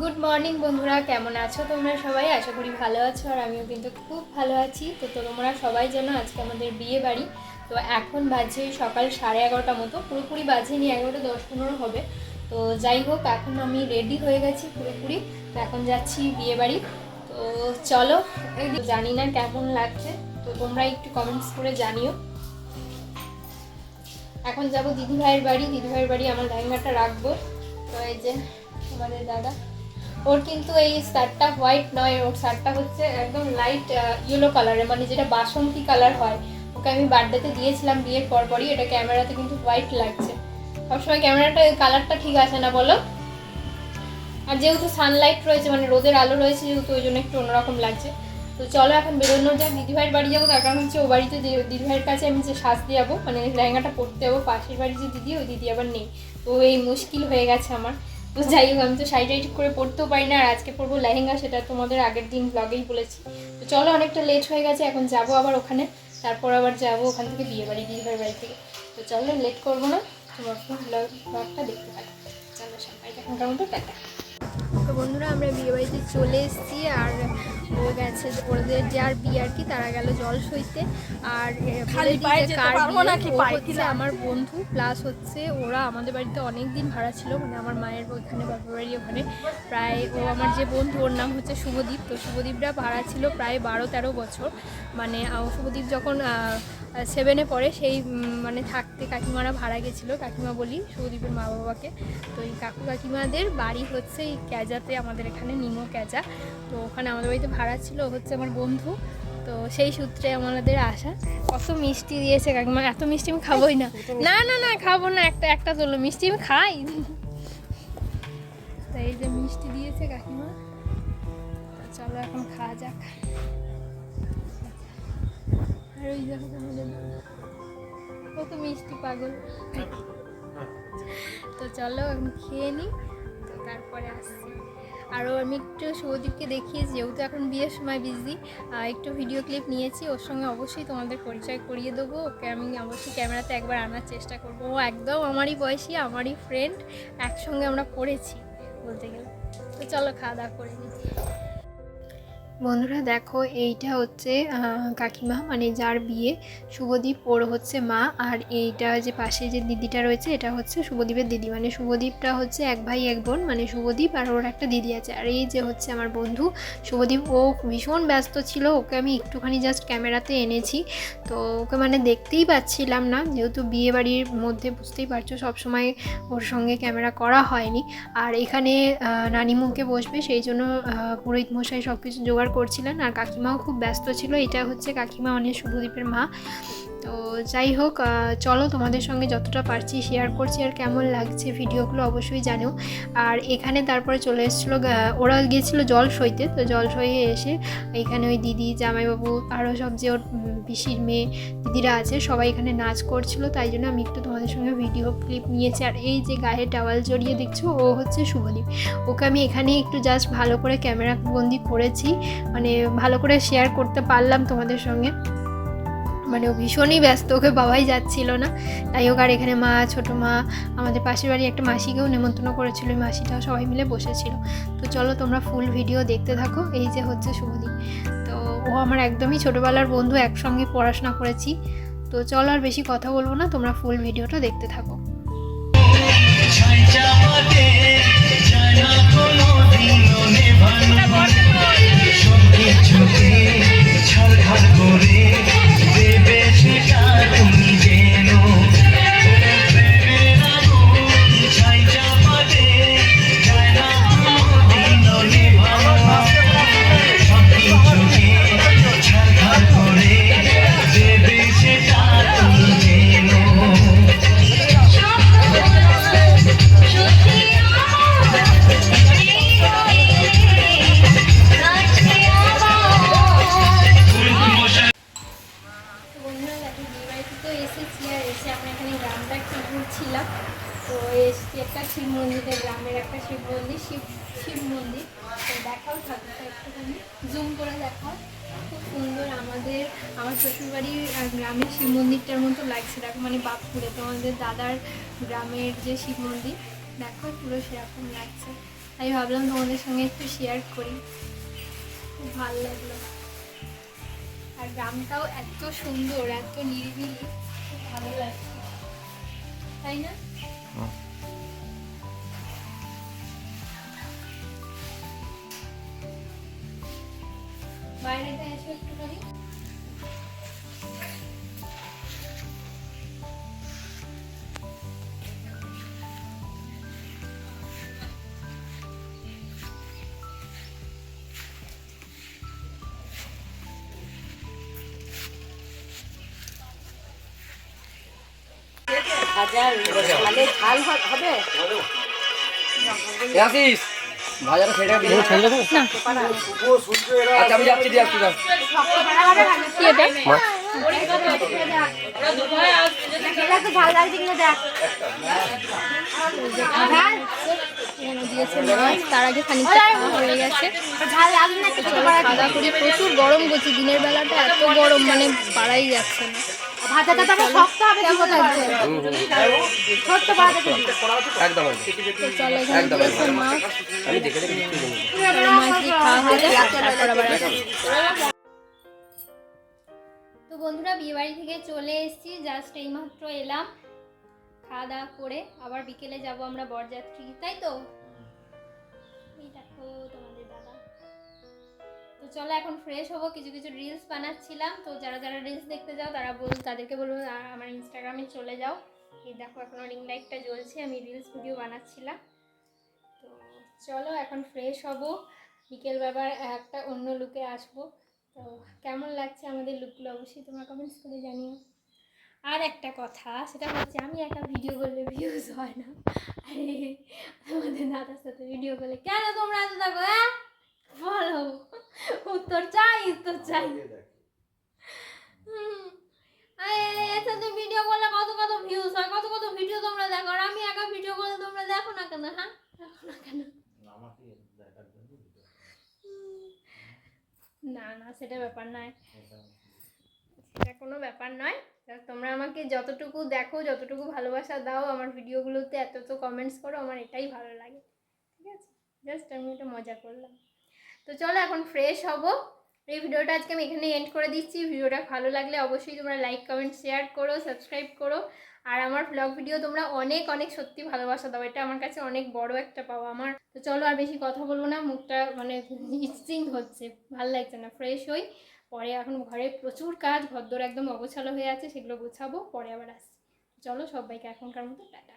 Good morning বন্ধুরা। কেমন আছো তোমরা সবাই? আশা করি ভালো আছো আর আমিও কিন্তু খুব ভালো আছি। তো তোমরা সবাই জানো আজকে আমাদের বিয়ে বাড়ি। তো এখন বাজে সকাল সাড়ে এগারোটা মতো। পুরোপুরি বাজেনি এগারোটা দশ পনেরো হবে। তো যাই হোক, এখন আমি রেডি হয়ে গেছি পুরোপুরি। তো এখন যাচ্ছি বিয়ে বাড়ি। তো চলো জানি না কেমন লাগছে। তো তোমরা একটু কমেন্টস করে জানিও। এখন যাব দিদিভাইয়ের বাড়ি। দিদিভাইয়ের বাড়ি আমার লেহেঙ্গাটা রাখব। তো এই যে আমাদের দাদা। ওর কিন্তু এই শার্টটা হোয়াইট নয়, ওর শার্টটা হচ্ছে একদম লাইট ইয়েলো কালারের মানে যেটা বাসন্তী কালার হয়। ওকে আমি বার্থডেতে দিয়েছিলাম বিয়ের পরপরই, এটা ক্যামেরাতে কিন্তু হোয়াইট লাগছে। সবসময় ক্যামেরাটা কালারটা ঠিক আছে না, বলো? আর যেহেতু সানলাইট রয়েছে মানে রোদের আলো রয়েছে যেহেতু, ওই জন্য একটু অন্যরকম লাগছে। তো চলো এখন বেরোনো যাক, দিদিভাইয়ের বাড়ি যাব, তার কারণ হচ্ছে ও বাড়িতে দিদিভাইয়ের কাছে আমি যে সাজতে যাব মানে লেহেঙ্গাটা পরতে যাব, পাশের বাড়ি যে দিদি, ওই দিদি আবার নেই। তো এই মুশকিল হয়ে গেছে আমার। তো যাই হোক, আমি তো শাড়ি টাইট করে পরতেও পারি না, আর আজকে পরবো লেহেঙ্গা, সেটা তোমাদের আগের দিন ব্লগেই বলেছি। তো চলো, অনেকটা লেট হয়ে গেছে, এখন যাব আবার ওখানে, তারপর আবার যাব ওখান থেকে বিয়ে বাড়ি, দিদিভাইয়ের বাড়ি থেকে। তো চলো লেট করব না, তোমার ব্লগ ব্লগটা দেখতে পারো চলো, সবাই এখনকার মতো, টাটা। তো বন্ধুরা, আমরা বিয়ে বাড়িতে চলে এসেছি, আর ও গেছে। ওদের যার বিয়ে আর কি তারা গেল জল সইতে। আর খালি পায়ে যেতে পারব নাকি হচ্ছে আমার বন্ধু প্লাস হচ্ছে ওরা আমাদের বাড়িতে অনেক দিন ভাড়া ছিল মানে আমার মায়ের ওইখানে বাপের বাড়ি ওখানে। প্রায় ও আমার যে বন্ধু ওর নাম হচ্ছে শুভদীপ। তো শুভদীপরা ভাড়া ছিল প্রায় বারো তেরো বছর। মানে শুভদীপ যখন সেভেনে পড়ে সেই মানে থাকতে কাকিমারা ভাড়া গেছিল কাকিমা বলি শুভদীপের মা বাবাকে। তো এই কাকু কাকিমাদের বাড়ি হচ্ছে এই ক্যাজাতে আমাদের এখানে নিমো ক্যাজা। তো ওখানে আমাদের বাড়িতে ভাড়া ছিল হচ্ছে আমার বন্ধু। তো সেই সূত্রে আমাদের আসা। কত মিষ্টি দিয়েছে কাকিমা। এত মিষ্টি আমি খাবোই না। না না না, খাব না। একটা একটা তোলো মিষ্টি আমি খাই। তো এই যে মিষ্টি দিয়েছে কাকিমা। চলো এখন খাওয়া যাক। আর ওই কত মিষ্টি পাগল। তো চলো এখন খেয়ে নিই তো তারপরে আসছি। আরও আমি একটু শুভদীপকে দেখিয়েছি যেহেতু এখন বিয়ের সময় বিজি একটু ভিডিও ক্লিপ নিয়েছি, ওর সঙ্গে অবশ্যই তোমাদের পরিচয় করিয়ে দেবো। ওকে আমি অবশ্যই ক্যামেরাতে একবার আনার চেষ্টা করব। ও একদম আমারই বয়সী, আমারই ফ্রেন্ড একসঙ্গে আমরা পড়েছি বলতে গেলে। তো চলো খাওয়া দাওয়া করে নিই বন্ধুরা দেখো, এইটা হচ্ছে কাকিমা মানে যার বিয়ে শুভদীপ ওর হচ্ছে মা, আর এইটা যে পাশে যে দিদিটা রয়েছে, এটা হচ্ছে শুভদীপের দিদি। মানে শুভদীপটা হচ্ছে এক ভাই, এক বোন মানে শুভদীপ আর ওর একটা দিদি আছে। আর এই যে হচ্ছে আমার বন্ধু, শুভদীপ, ও ভীষণ ব্যস্ত ছিল, ওকে আমি একটুখানি জাস্ট ক্যামেরাতে এনেছি। তো ওকে মানে দেখতেই পাচ্ছিলাম না, যেহেতু বিয়ে বাড়ির মধ্যে বুঝতেই পারছ সবসময় ওর সঙ্গে ক্যামেরা করা হয়নি। আর এখানে নানিমুখে বসবে, সেই জন্য পুরোহিত মশাই সব কিছু জোগাড় করছিলেন আর কাকিমাও খুব ব্যস্ত ছিল। এটা হচ্ছে কাকিমা অনেক শুভদীপের মা। তো যাই হোক চলো তোমাদের সঙ্গে যতটা পারছি শেয়ার করছি আর কেমন লাগছে ভিডিওগুলো অবশ্যই জানো আর এখানে তারপরে চলে এসেছিল ওরা গিয়েছিল জল সইতে তো জল সইয়ে এসে এখানে ওই দিদি, জামাইবাবু আরও সব যে ওর পিসির মেয়ে, দিদিরা আছে, সবাই এখানে নাচ করছিল, তাই জন্য আমি একটু তোমাদের সঙ্গে ভিডিও ক্লিপ নিয়েছি। আর এই যে গায়ে টাওয়াল জড়িয়ে দেখছ, ও হচ্ছে শুভদীপ। ওকে আমি এখানে একটু জাস্ট ভালো করে ক্যামেরা বন্দি করেছি মানে ভালো করে শেয়ার করতে পারলাম তোমাদের সঙ্গে। মানে ও ভীষণই ব্যস্ত, ওকে বাবাই যাচ্ছিল না। তাই হোক, আর এখানে মা, ছোটো মা, আমাদের পাশের বাড়ি একটা মাসিকেও নেমন্তন্ন করেছিল, ওই মাসিটাও সবাই মিলে বসেছিল। তো চলো তোমরা ফুল ভিডিও দেখতে থাকো, এই যে হচ্ছে শুভদীপ। তো ও আমার একদমই ছোটোবেলার বন্ধু, একসঙ্গে পড়াশোনা করেছি। তো চলো আর বেশি কথা বলব না, তোমরা ফুল ভিডিওটা দেখতে থাকো। মন্দির। তো দেখাও থাকবে একটুখানি জুম করে দেখাও। খুব সুন্দর আমাদের, আমার শ্বশুরবাড়ির গ্রামের শিব মন্দিরটার মতো লাগছে। দেখো মানে বাপপুরে তো আমাদের দাদার গ্রামের যে শিব মন্দির, দেখো, পুরো সেরকম লাগছে। আমি ভাবলাম তোমাদের সঙ্গে একটু শেয়ার করি। খুব ভালো লাগল। আর গ্রামটাও এত সুন্দর, এত নিরিবিলি, খুব ভালো লাগছে। তাই না? বাইরেটা এসো একটুখানি। হাজার তাহলে ঝাল হ- হবে আসিস তার আগে খানিকটা প্রচুর গরম করছে দিনের বেলাটা এত গরম মানে পারাই যাচ্ছে না। ভাজাটা শক্ত হবে ছোট্ট ভাজা একদম একদম। আমি দেখে দেখে। তো বন্ধুরা বিয়ে বাড়ি থেকে চলে এসেছি। জাস্ট এইমাত্র এলাম। খাওয়া দাওয়া করে আবার বিকেলে যাব আমরা বরযাত্রী। তাই তো? চলো এখন ফ্রেশ হব, কিছু কিছু রিলস বানাচ্ছিলাম। তো যারা যারা রিলস দেখতে যাও, তারা বল, তাদেরকে বলব আমার ইনস্টাগ্রামে চলে যাও। এই দেখো এখন রিং লাইটটা জ্বলছে, আমি রিলস ভিডিও বানাচ্ছিলাম। তো চলো এখন ফ্রেশ হব। বিকেল বেলার একটা অন্য লুকে আসব। তো কেমন লাগছে আমাদের লুকগুলো অবশ্যই তোমরা কমেন্টস করে জানিও। আর একটা কথা, সেটা হচ্ছে আমি একা ভিডিও করলে ভিউজ হয় না। আরে, আমাদের দাদার সাথে ভিডিও করলে কেন তোমরা এত দেখো হ্যাঁ? বলো। উত্তর চাই উত্তর চাই। সাথে ভিডিও করলে কত কত ভিউজ হয় কত কত ভিডিও তোমরা দেখো আর আমি একা ভিডিও করলে তোমরা দেখো না কেন হ্যাঁ? দেখো না কেন? না না সেটা ব্যাপার নয়। সেটা কোনো ব্যাপার নয়। তোমরা আমাকে যতটুকু দেখো যতটুকু ভালোবাসা দাও আমার ভিডিওগুলোতে এত তো কমেন্টস করো আমার এটাই ভালো লাগে। ঠিক আছে? জাস্ট আমি এটা মজা করলাম। তো চলো এখন ফ্রেশ হব। এই ভিডিওটা আজকে আমি এখানে এন্ড করে দিচ্ছি। ভিডিওটা ভালো লাগলে অবশ্যই তোমরা লাইক কমেন্ট শেয়ার করো সাবস্ক্রাইব করো। আর আমার ব্লগ ভিডিও তোমরা অনেক অনেক সত্যি ভালোবাসা দাও। এটা আমার কাছে অনেক বড় একটা পাওয়া আমার। তো চলো আর বেশি কথা বলব না। মুখটা মানে ইচিং হচ্ছে। ভালো লাগছে না। ফ্রেশ হই। পরে এখন ঘরে প্রচুর কাজ। ঘরদোর একদম অগোছালো হয়ে আছে। সেগুলো গোছাবো। পরে আবার আসছি। চলো সবাইকে এখনকার মতো টাটা।